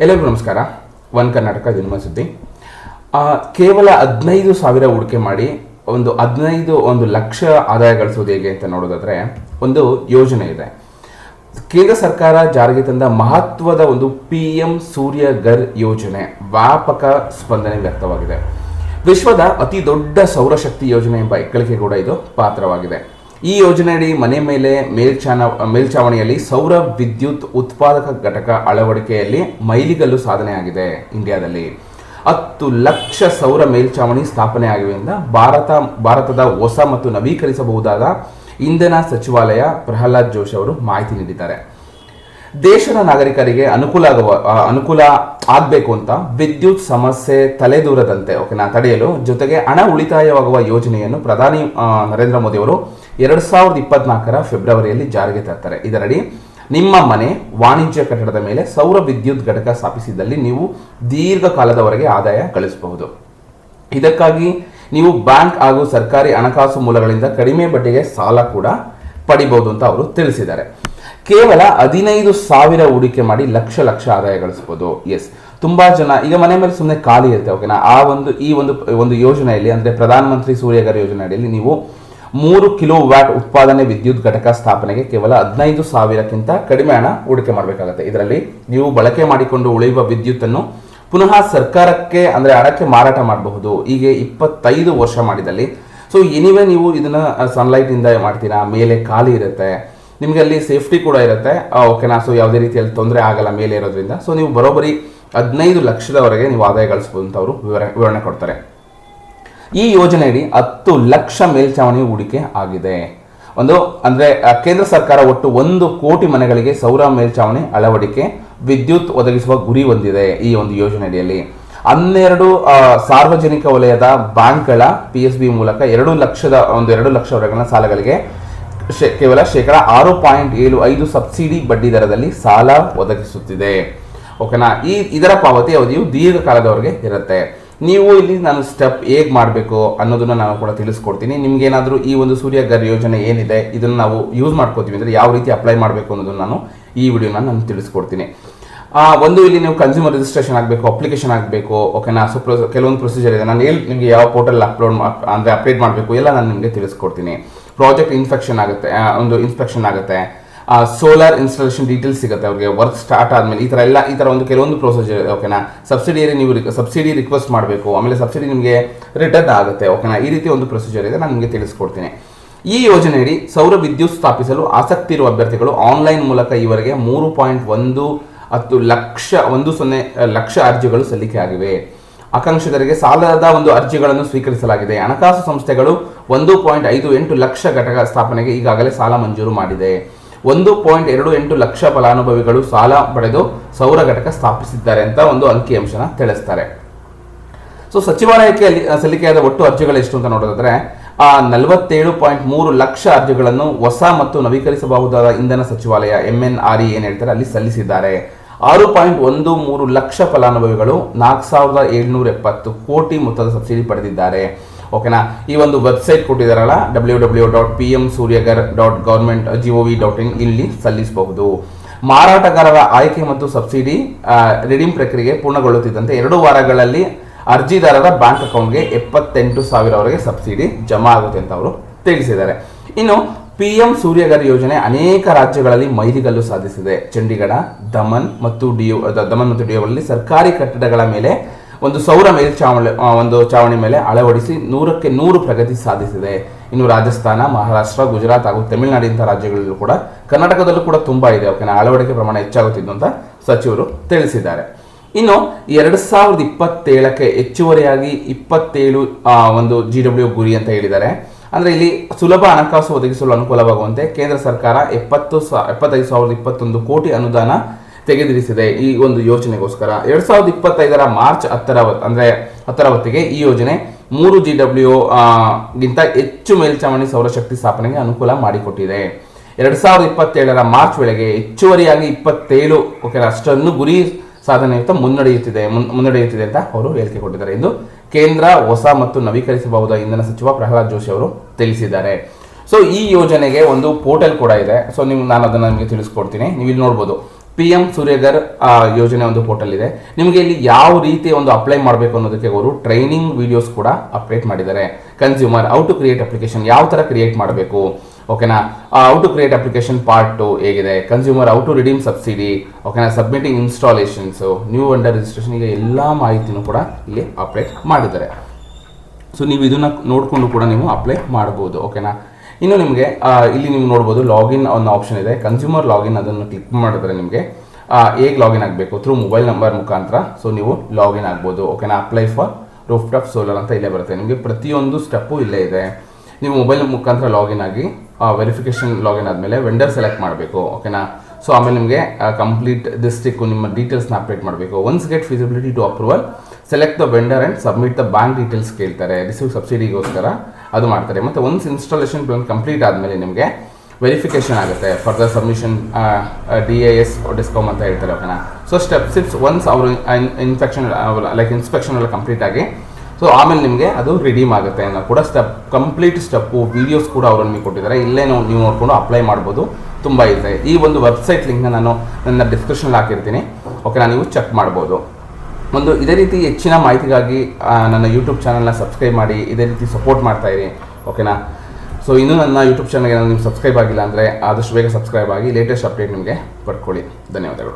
ಎಲ್ಲರಿಗೂ ನಮಸ್ಕಾರ. ಒನ್ ಕರ್ನಾಟಕ ಜನ್ಮ ಸುದ್ದಿ. ಕೇವಲ ಹದಿನೈದು ಸಾವಿರ ಹೂಡಿಕೆ ಮಾಡಿ ಒಂದು ಹದಿನೈದು ಒಂದು ಲಕ್ಷ ಆದಾಯ ಗಳಿಸೋದು ಹೇಗೆ ಅಂತ ನೋಡೋದಾದ್ರೆ ಒಂದು ಯೋಜನೆ ಇದೆ. ಕೇಂದ್ರ ಸರ್ಕಾರ ಜಾರಿಗೆ ತಂದ ಮಹತ್ವದ ಒಂದು ಪಿ ಎಂ ಸೂರ್ಯ ಘರ್ ಯೋಜನೆ ವ್ಯಾಪಕ ಸ್ಪಂದನೆ ವ್ಯಕ್ತವಾಗಿದೆ. ವಿಶ್ವದ ಅತಿ ದೊಡ್ಡ ಸೌರಶಕ್ತಿ ಯೋಜನೆ ಎಂಬ ಹೆಗ್ಗಳಿಕೆ ಕೂಡ ಇದು ಪಾತ್ರವಾಗಿದೆ. ಈ ಯೋಜನೆಯಡಿ ಮನೆ ಮೇಲೆ ಮೇಲ್ಚಾನ ಮೇಲ್ಛಾವಣಿಯಲ್ಲಿ ಸೌರ ವಿದ್ಯುತ್ ಉತ್ಪಾದಕ ಘಟಕ ಅಳವಡಿಕೆಯಲ್ಲಿ ಮೈಲಿಗಲ್ಲು ಸಾಧನೆಯಾಗಿದೆ ಇಂಡಿಯಾದಲ್ಲಿ. ಹತ್ತು ಲಕ್ಷ ಸೌರ ಮೇಲ್ಛಾವಣಿ ಸ್ಥಾಪನೆ ಆಗಿರುವುದರಿಂದ ಭಾರತ, ಭಾರತದ ಹೊಸ ಮತ್ತು ನವೀಕರಿಸಬಹುದಾದ ಇಂಧನ ಸಚಿವಾಲಯ ಪ್ರಹ್ಲಾದ್ ಜೋಶಿ ಅವರು ಮಾಹಿತಿ ನೀಡಿದ್ದಾರೆ. ದೇಶದ ನಾಗರಿಕರಿಗೆ ಅನುಕೂಲ ಆಗುವ ಅನುಕೂಲ ಆಗಬೇಕು ಅಂತ ವಿದ್ಯುತ್ ಸಮಸ್ಯೆ ತಲೆದೂರದಂತೆ ಓಕೆನಾ ತಡೆಯಲು. ಜೊತೆಗೆ ಹಣ ಉಳಿತಾಯವಾಗುವ ಯೋಜನೆಯನ್ನು ಪ್ರಧಾನಿ ನರೇಂದ್ರ ಮೋದಿ ಅವರು ಎರಡು ಸಾವಿರದ ಇಪ್ಪತ್ನಾಲ್ಕರ ಫೆಬ್ರವರಿಯಲ್ಲಿ ಜಾರಿಗೆ ತರ್ತಾರೆ. ಇದರಡಿ ನಿಮ್ಮ ಮನೆ ವಾಣಿಜ್ಯ ಕಟ್ಟಡದ ಮೇಲೆ ಸೌರ ವಿದ್ಯುತ್ ಘಟಕ ಸ್ಥಾಪಿಸಿದಲ್ಲಿ ನೀವು ದೀರ್ಘಕಾಲದವರೆಗೆ ಆದಾಯ ಗಳಿಸಬಹುದು. ಇದಕ್ಕಾಗಿ ನೀವು ಬ್ಯಾಂಕ್ ಹಾಗೂ ಸರ್ಕಾರಿ ಹಣಕಾಸು ಮೂಲಗಳಿಂದ ಕಡಿಮೆ ಬಡ್ಡಿಗೆ ಸಾಲ ಕೂಡ ಪಡಿಬಹುದು ಅಂತ ಅವರು ತಿಳಿಸಿದ್ದಾರೆ. ಕೇವಲ ಹದಿನೈದು ಸಾವಿರ ಹೂಡಿಕೆ ಮಾಡಿ ಲಕ್ಷ ಲಕ್ಷ ಆದಾಯ ಗಳಿಸಬಹುದು ಎಸ್ ತುಂಬಾ ಜನ, ಈಗ ಮನೆ ಮೇಲೆ ಸುಮ್ಮನೆ ಖಾಲಿ ಇರುತ್ತೆ ಓಕೆನಾ ಆ ಒಂದು, ಈ ಒಂದು ಒಂದು ಯೋಜನೆಯಲ್ಲಿ, ಅಂದ್ರೆ ಪ್ರಧಾನ ಮಂತ್ರಿ ಸೂರ್ಯಗರ್ ಅಡಿಯಲ್ಲಿ ನೀವು ಮೂರು ಕಿಲೋ ವ್ಯಾಟ್ ಉತ್ಪಾದನೆ ವಿದ್ಯುತ್ ಘಟಕ ಸ್ಥಾಪನೆಗೆ ಕೇವಲ ಹದಿನೈದು ಸಾವಿರಕ್ಕಿಂತ ಕಡಿಮೆ ಹಣ ಹೂಡಿಕೆ ಮಾಡಬೇಕಾಗುತ್ತೆ. ಇದರಲ್ಲಿ ನೀವು ಬಳಕೆ ಮಾಡಿಕೊಂಡು ಉಳಿಯುವ ವಿದ್ಯುತ್ತನ್ನು ಪುನಃ ಸರ್ಕಾರಕ್ಕೆ, ಅಂದ್ರೆ ಹಣಕ್ಕೆ ಮಾರಾಟ ಮಾಡಬಹುದು. ಹೀಗೆ ಇಪ್ಪತ್ತೈದು ವರ್ಷ ಮಾಡಿದಲ್ಲಿ. ಸೊ ಎನಿವೆ ನೀವು ಇದನ್ನ ಸನ್ಲೈಟ್ ಇಂದ ಮಾಡ್ತೀರಾ? ಮೇಲೆ ಖಾಲಿ ಇರುತ್ತೆ. ನಿಮ್ಗೆ ಅಲ್ಲಿ ಸೇಫ್ಟಿ ಕೂಡ ಇರುತ್ತೆ. ಓಕೆನಾ ಸೊ ಯಾವುದೇ ರೀತಿಯಲ್ಲಿ ತೊಂದರೆ ಆಗಲ್ಲ ಮೇಲೆ ಇರೋದ್ರಿಂದ. ಸೊ ನೀವು ಬರೋಬ್ಬರಿ ಹದಿನೈದು ಲಕ್ಷದವರೆಗೆ ನೀವು ಆದಾಯ ಗಳಿಸ್ಬೋದು ಅಂತ ಅವರು ವಿವರ, ವಿವರಣೆ ಕೊಡ್ತಾರೆ. ಈ ಯೋಜನೆಯಡಿ ಹತ್ತು ಲಕ್ಷ ಮೇಲ್ಛಾವಣಿ ಹೂಡಿಕೆ ಆಗಿದೆ. ಒಂದು, ಅಂದ್ರೆ ಕೇಂದ್ರ ಸರ್ಕಾರ ಒಟ್ಟು ಒಂದು ಕೋಟಿ ಮನೆಗಳಿಗೆ ಸೌರ ಮೇಲ್ಛಾವಣಿ ಅಳವಡಿಕೆ, ವಿದ್ಯುತ್ ಒದಗಿಸುವ ಗುರಿ ಹೊಂದಿದೆ ಈ ಒಂದು ಯೋಜನೆಯಡಿಯಲ್ಲಿ. ಹನ್ನೆರಡು ಸಾರ್ವಜನಿಕ ವಲಯದ ಬ್ಯಾಂಕ್ಗಳ ಪಿ ಎಸ್ ಬಿ ಮೂಲಕ ಎರಡು ಲಕ್ಷದ, ಒಂದು ಎರಡು ಲಕ್ಷವರೆಗಿನ ಸಾಲಗಳಿಗೆ ಕೇವಲ ಶೇಕಡ ಆರು ಪಾಯಿಂಟ್ ಏಳು ಐದು ಸಬ್ಸಿಡಿ ಬಡ್ಡಿ ದರದಲ್ಲಿ ಸಾಲ ಒದಗಿಸುತ್ತಿದೆ. ಓಕೆನಾ ಈ ಇದರ ಪಾವತಿ ಅವಧಿಯು ದೀರ್ಘಕಾಲದವರೆಗೆ ಇರುತ್ತೆ. ನೀವು ಇಲ್ಲಿ ನಾನು ಸ್ಟೆಪ್ ಹೇಗೆ ಮಾಡಬೇಕು ಅನ್ನೋದನ್ನ ನಾನು ಕೂಡ ತಿಳಿಸ್ಕೊಡ್ತೀನಿ. ನಿಮ್ಗೆ ಏನಾದರೂ ಈ ಒಂದು ಸೂರ್ಯ ಗರ್ ಯೋಜನೆ ಏನಿದೆ, ಇದನ್ನು ನಾವು ಯೂಸ್ ಮಾಡ್ಕೋತೀವಿ ಅಂದರೆ ಯಾವ ರೀತಿ ಅಪ್ಲೈ ಮಾಡಬೇಕು ಅನ್ನೋದನ್ನ ನಾನು ಈ ವಿಡಿಯೋನ ನಾನು ತಿಳಿಸ್ಕೊಡ್ತೀನಿ. ಒಂದು ಇಲ್ಲಿ ನೀವು ಕನ್ಸ್ಯೂಮರ್ ರಿಜಿಸ್ಟ್ರೇಷನ್ ಆಗಬೇಕು ಅಪ್ಲಿಕೇಶನ್ ಆಗಬೇಕು ಓಕೆನಾ ಸೊ ಪ್ರೊ- ಕೆಲವೊಂದು ಪ್ರೊಸೀಜರ್ ಇದೆ. ನಾನು ಎಲ್ಲಿ ನಿಮಗೆ ಯಾವ ಪೋರ್ಟಲ್ ಅಪ್ಲೋಡ್ ಅಂದರೆ ಅಪ್ಡೇಟ್ ಮಾಡಬೇಕು, ಎಲ್ಲ ನಾನು ನಿಮಗೆ ತಿಳಿಸ್ಕೊಡ್ತೀನಿ. ಪ್ರಾಜೆಕ್ಟ್ ಇನ್ಫೆಕ್ಷನ್ ಆಗುತ್ತೆ ಒಂದು ಇನ್ಸ್ಪೆಕ್ಷನ್ ಆಗುತ್ತೆ. ಸೋಲಾರ್ ಇನ್ಸ್ಟಾಲೇಷನ್ ಡೀಟೇಲ್ಸ್ ಸಿಗುತ್ತೆ ಅವ್ರಿಗೆ ವರ್ಕ್ ಸ್ಟಾರ್ಟ್ ಆದಮೇಲೆ ಈ ಥರ ಎಲ್ಲ, ಈ ಥರ ಒಂದು ಕೆಲವೊಂದು ಪ್ರೊಸೀಜರ್ ಇದೆ ಓಕೆನಾ ಸಬ್ಸಿಡಿಯರಿ ನೀವು ಸಬ್ಸಿಡಿ ರಿಕ್ವೆಸ್ಟ್ ಮಾಡಬೇಕು, ಆಮೇಲೆ ಸಬ್ಸಿಡಿ ನಿಮಗೆ ರಿಟರ್ನ್ ಆಗುತ್ತೆ ಓಕೆನಾ ಈ ರೀತಿ ಒಂದು ಪ್ರೊಸೀಜರ್ ಇದೆ, ನಾನು ನಿಮಗೆ ತಿಳಿಸ್ಕೊಡ್ತೀನಿ. ಈ ಯೋಜನೆಯಡಿ ಸೌರ ವಿದ್ಯುತ್ ಸ್ಥಾಪಿಸಲು ಆಸಕ್ತಿ ಇರುವ ಅಭ್ಯರ್ಥಿಗಳು ಆನ್ಲೈನ್ ಮೂಲಕ ಈವರೆಗೆ ಮೂರು ಪಾಯಿಂಟ್ ಒಂದು ಹತ್ತು ಲಕ್ಷ, ಒಂದು ಸೊನ್ನೆ ಲಕ್ಷ ಅರ್ಜಿಗಳು ಸಲ್ಲಿಕೆ ಆಗಿವೆ. ಆಕಾಂಕ್ಷಿತರಿಗೆ ಸಾಲದ ಒಂದು ಅರ್ಜಿಗಳನ್ನು ಸ್ವೀಕರಿಸಲಾಗಿದೆ. ಹಣಕಾಸು ಸಂಸ್ಥೆಗಳು ಒಂದು ಪಾಯಿಂಟ್ ಐದು ಎಂಟು ಲಕ್ಷ ಘಟಕ ಸ್ಥಾಪನೆಗೆ ಈಗಾಗಲೇ ಸಾಲ ಮಂಜೂರು ಮಾಡಿದೆ. ಒಂದು ಪಾಯಿಂಟ್ ಎರಡು ಎಂಟು ಲಕ್ಷ ಫಲಾನುಭವಿಗಳು ಸಾಲ ಪಡೆದು ಸೌರ ಘಟಕ ಸ್ಥಾಪಿಸಿದ್ದಾರೆ ಅಂತ ಒಂದು ಅಂಕಿಅಂಶನ ತಿಳಿಸ್ತಾರೆ. ಸೊ, ಸಚಿವಾಲಯಕ್ಕೆ ಸಲ್ಲಿಕೆಯಾದ ಒಟ್ಟು ಅರ್ಜಿಗಳು ಎಷ್ಟು ಅಂತ ನೋಡೋದಾದ್ರೆ, ಆ, ನಲವತ್ತೇಳು ಪಾಯಿಂಟ್ ಮೂರು ಲಕ್ಷ ಅರ್ಜಿಗಳನ್ನು ಹೊಸ ಮತ್ತು ನವೀಕರಿಸಬಹುದಾದ ಇಂಧನ ಸಚಿವಾಲಯ, ಎಂ ಎನ್ ಆರ್ ಇ ಏನ್ ಹೇಳ್ತಾರೆ, ಅಲ್ಲಿ ಸಲ್ಲಿಸಿದ್ದಾರೆ. ಆರು ಪಾಯಿಂಟ್ ಒಂದು ಮೂರು ಲಕ್ಷ ಫಲಾನುಭವಿಗಳು ನಾಲ್ಕು ಸಾವಿರದ ಏಳ್ನೂರ ಎಪ್ಪತ್ತು ಕೋಟಿ ಮೊತ್ತದ ಸಬ್ಸಿಡಿ ಪಡೆದಿದ್ದಾರೆ. ಓಕೆನಾ? ಈ ಒಂದು website ಕೊಟ್ಟಿದ್ದಾರಲ್ಲ, W W dot P M Suryaghar dot government G O V dot in ಇಲ್ಲಿ ಸಲ್ಲಿಸಬಹುದು. ಮಾರಾಟಗಾರರ ಆಯ್ಕೆ ಮತ್ತು ಸಬ್ಸಿಡಿ ರಿಡೀಮ್ ಪ್ರಕ್ರಿಯೆ ಪೂರ್ಣಗೊಳ್ಳುತ್ತಿದ್ದಂತೆ ಎರಡು ವಾರಗಳಲ್ಲಿ ಅರ್ಜಿದಾರರ ಬ್ಯಾಂಕ್ ಅಕೌಂಟ್ಗೆ ಎಪ್ಪತ್ತೆಂಟು ಸಾವಿರವರೆಗೆ ಸಬ್ಸಿಡಿ ಜಮಾ ಆಗುತ್ತೆ ಅಂತ ಅವರು ತಿಳಿಸಿದ್ದಾರೆ. ಇನ್ನು ಪಿ ಎಂ ಸೂರ್ಯಗರ್ ಯೋಜನೆ ಅನೇಕ ರಾಜ್ಯಗಳಲ್ಲಿ ಮೈಲಿಗಲ್ಲು ಸಾಧಿಸಿದೆ. ಚಂಡೀಗಢ, ದಮನ್ ಮತ್ತು ಡಿಯೋ ದಮನ್ ಮತ್ತು ಡಿಯೋಗಳಲ್ಲಿ ಸರ್ಕಾರಿ ಕಟ್ಟಡಗಳ ಮೇಲೆ ಒಂದು ಸೌರ ಮೇಲ್ಛಾವಣಿ ಒಂದು ಚಾವಣಿ ಮೇಲೆ ಅಳವಡಿಸಿ ನೂರಕ್ಕೆ ನೂರು ಪ್ರಗತಿ ಸಾಧಿಸಿದೆ. ಇನ್ನು ರಾಜಸ್ಥಾನ, ಮಹಾರಾಷ್ಟ್ರ, ಗುಜರಾತ್ ಹಾಗೂ ತಮಿಳುನಾಡಿನಂಥ ರಾಜ್ಯಗಳಲ್ಲೂ ಕೂಡ ಕರ್ನಾಟಕದಲ್ಲೂ ಕೂಡ ತುಂಬಾ ಇದೆ. ಓಕೆನಾ? ಅಳವಡಿಕೆ ಪ್ರಮಾಣ ಹೆಚ್ಚಾಗುತ್ತಿದ್ದು ಅಂತ ಸಚಿವರು ತಿಳಿಸಿದ್ದಾರೆ. ಇನ್ನು ಎರಡ್ ಸಾವಿರದ ಇಪ್ಪತ್ತೇಳಕ್ಕೆ ಹೆಚ್ಚುವರಿಯಾಗಿ ಇಪ್ಪತ್ತೇಳು ಒಂದು ಜಿ ಡಬ್ಲ್ಯೂ ಗುರಿ ಅಂತ ಹೇಳಿದ್ದಾರೆ. ಅಂದ್ರೆ ಇಲ್ಲಿ ಸುಲಭ ಹಣಕಾಸು ಒದಗಿಸಲು ಅನುಕೂಲವಾಗುವಂತೆ ಕೇಂದ್ರ ಸರ್ಕಾರ ಎಪ್ಪತ್ತು ಸಾ- ಎಪ್ಪತ್ತೈದು ಸಾವಿರದ ಇಪ್ಪತ್ತೊಂದು ಕೋಟಿ ಅನುದಾನ ತೆಗೆದಿರಿಸಿದೆ ಈ ಒಂದು ಯೋಜನೆಗೋಸ್ಕರ. ಎರಡ್ ಸಾವಿರದ ಇಪ್ಪತ್ತೈದರ ಮಾರ್ಚ್ ಹತ್ತರ ಅಂದರೆ ಹತ್ತರ ಹೊತ್ತಿಗೆ ಈ ಯೋಜನೆ ಮೂರು ಜಿ ಡಬ್ಲ್ಯೂ ಗಿಂತ ಹೆಚ್ಚು ಮೇಲ್ಛಾವಣಿ ಸೌರಶಕ್ತಿ ಸ್ಥಾಪನೆಗೆ ಅನುಕೂಲ ಮಾಡಿಕೊಟ್ಟಿದೆ. ಎರಡ್ ಸಾವಿರದ ಇಪ್ಪತ್ತೇಳರ ಮಾರ್ಚ್ ವೇಳೆಗೆ ಹೆಚ್ಚುವರಿಯಾಗಿ ಇಪ್ಪತ್ತೇಳು ಓಕೆ ಅಷ್ಟನ್ನು ಗುರಿ ಸಾಧನೆಯುತ್ತ ಮುನ್ನಡೆಯುತ್ತಿದೆ, ಮುನ್- ಮುನ್ನಡೆಯುತ್ತಿದೆ ಅಂತ ಅವರು ಹೇಳಿಕೆ ಕೊಟ್ಟಿದ್ದಾರೆ. ಎಂದು ಕೇಂದ್ರ ಹೊಸ ಮತ್ತು ನವೀಕರಿಸಬಹುದಾದ ಇಂಧನ ಸಚಿವ ಪ್ರಹ್ಲಾದ್ ಜೋಶಿ ಅವರು ತಿಳಿಸಿದ್ದಾರೆ. ಸೊ ಈ ಯೋಜನೆಗೆ ಒಂದು ಪೋರ್ಟಲ್ ಕೂಡ ಇದೆ. ಸೊ ನೀವು ನಾನು ಅದನ್ನು ನಿಮಗೆ ತಿಳಿಸ್ಕೊಡ್ತೀನಿ. ನೀವು ಇಲ್ಲಿ ನೋಡ್ಬೋದು. ಪಿ ಎಂ ಸೂರ್ಯಗರ್ ಯೋಜನೆ ಒಂದು ಪೋರ್ಟಲ್ ಇದೆ. ನಿಮಗೆ ಇಲ್ಲಿ ಯಾವ ರೀತಿ ಒಂದು ಅಪ್ಲೈ ಮಾಡಬೇಕು ಅನ್ನೋದಕ್ಕೆ ಅವರು ಟ್ರೈನಿಂಗ್ ವಿಡಿಯೋಸ್ ಕೂಡ ಅಪ್ಡೇಟ್ ಮಾಡಿದ್ದಾರೆ. Consumer how to create application ಯಾವ ಥರ ಕ್ರಿಯೇಟ್ ಮಾಡಬೇಕು? ಓಕೆನಾ how to create application part two ಹೇಗಿದೆ. Consumer how to redeem subsidy ಓಕೆನಾ submitting installations new under registration ಈಗ ಎಲ್ಲ ಮಾಹಿತಿನೂ ಕೂಡ ಇಲ್ಲಿ ಅಪ್ಡೇಟ್ ಮಾಡಿದ್ದಾರೆ. ಸೊ ನೀವು ಇದನ್ನ ನೋಡಿಕೊಂಡು ಕೂಡ ನೀವು ಅಪ್ಲೈ ಮಾಡ್ಬೋದು ಓಕೆನಾ ಇನ್ನು ನಿಮಗೆ ಇಲ್ಲಿ ನೀವು ನೋಡ್ಬೋದು ಲಾಗಿನ್ ಒಂದು ಆಪ್ಷನ್ ಇದೆ. ಕನ್ಸ್ಯೂಮರ್ ಲಾಗಿನ್ ಅದನ್ನು ಕ್ಲಿಕ್ ಮಾಡಿದ್ರೆ ನಿಮಗೆ ಹೇಗೆ ಲಾಗಿನ್ ಆಗಬೇಕು? ಥ್ರೂ ಮೊಬೈಲ್ ನಂಬರ್ ಮುಖಾಂತರ ಸೊ ನೀವು ಲಾಗಿನ್ ಆಗ್ಬೋದು ಓಕೆನಾ apply for rooftop solar ಅಂತ ಇಲ್ಲೇ ಬರುತ್ತೆ. ನಿಮಗೆ ಪ್ರತಿಯೊಂದು ಸ್ಟೆಪ್ಪು ಇಲ್ಲೇ ಇದೆ. ನೀವು ಮೊಬೈಲ್ ಮುಖಾಂತರ ಲಾಗಿನ್ ಆಗಿ ವೆರಿಫಿಕೇಶನ್ ಲಾಗಿನ್ ಆದಮೇಲೆ ವೆಂಡರ್ ಸೆಲೆಕ್ಟ್ ಮಾಡಬೇಕು ಓಕೆನಾ ಸೊ ಆಮೇಲೆ ನಿಮಗೆ ಕಂಪ್ಲೀಟ್ ಡಿಸ್ಟಿಕ್ಕು ನಿಮ್ಮ ಡೀಟೇಲ್ಸ್ನ ಅಪ್ಡೇಟ್ ಮಾಡಬೇಕು. Once get feasibility to approval select the vendor and submit the bank details ಕೇಳ್ತಾರೆ. ರಿಸೀವ್ ಸಬ್ಸಿಡಿಗೋಸ್ಕರ ಅದು ಮಾಡ್ತಾರೆ. ಮತ್ತು ಒನ್ಸ್ ಇನ್ಸ್ಟಾಲೇಷನ್ ಪ್ಲಾನ್ ಕಂಪ್ಲೀಟ್ ಆದಮೇಲೆ ನಿಮಗೆ ವೆರಿಫಿಕೇಶನ್ ಆಗುತ್ತೆ. Further submission D A S DISCOM ಅಂತ ಹೇಳ್ತಾರೆ ಓಕೆನಾ ಸೊ ಸ್ಟೆಪ್ ಸಿಪ್ಸ್ ಒನ್ಸ್ ಅವರು ಇನ್ಫೆಕ್ಷನ್ ಲೈಕ್ ಇನ್ಸ್ಪೆಕ್ಷನ್ ಎಲ್ಲ ಕಂಪ್ಲೀಟ್ ಆಗಿ ಸೊ ಆಮೇಲೆ ನಿಮಗೆ ಅದು ರಿಡೀಮ್ ಆಗುತ್ತೆ ಅನ್ನೋ ಕೂಡ ಸ್ಟೆಪ್ ಕಂಪ್ಲೀಟ್ ಸ್ಟೆಪ್ಪು ವೀಡಿಯೋಸ್ ಕೂಡ ಅವರು ನಿಮಗೆ ಕೊಟ್ಟಿದ್ದಾರೆ. ಇಲ್ಲೇ ನಾವು ನೋಡ್ಕೊಂಡು ಅಪ್ಲೈ ಮಾಡ್ಬೋದು. ತುಂಬ ಇದೆ ಈ ಒಂದು ವೆಬ್ಸೈಟ್ ಲಿಂಕ್ನ ನಾನು ನನ್ನ ಡಿಸ್ಕ್ರಿಪ್ಷನಲ್ಲಿ ಹಾಕಿರ್ತೀನಿ. ಓಕೆನಾ ನೀವು ಚೆಕ್ ಮಾಡ್ಬೋದು. ಒಂದು ಇದೇ ರೀತಿ ಹೆಚ್ಚಿನ ಮಾಹಿತಿಗಾಗಿ ನನ್ನ ಯೂಟ್ಯೂಬ್ ಚಾನಲ್ನ ಸಬ್ಸ್ಕ್ರೈಬ್ ಮಾಡಿ, ಇದೇ ರೀತಿ ಸಪೋರ್ಟ್ ಮಾಡ್ತಾ ಇರಿ. ಓಕೆನಾ ಸೊ ಇನ್ನೂ ನನ್ನ ಯೂಟ್ಯೂಬ್ ಚಾನಲ್ಗೆ ನೀವು ಸಬ್ಸ್ಕ್ರೈಬ್ ಆಗಿಲ್ಲ ಅಂದರೆ ಆದಷ್ಟು ಬೇಗ ಸಬ್ಸ್ಕ್ರೈಬ್ ಆಗಿ ಲೇಟೆಸ್ಟ್ ಅಪ್ಡೇಟ್ ನಿಮಗೆ ಪಡ್ಕೊಳ್ಳಿ. ಧನ್ಯವಾದಗಳು.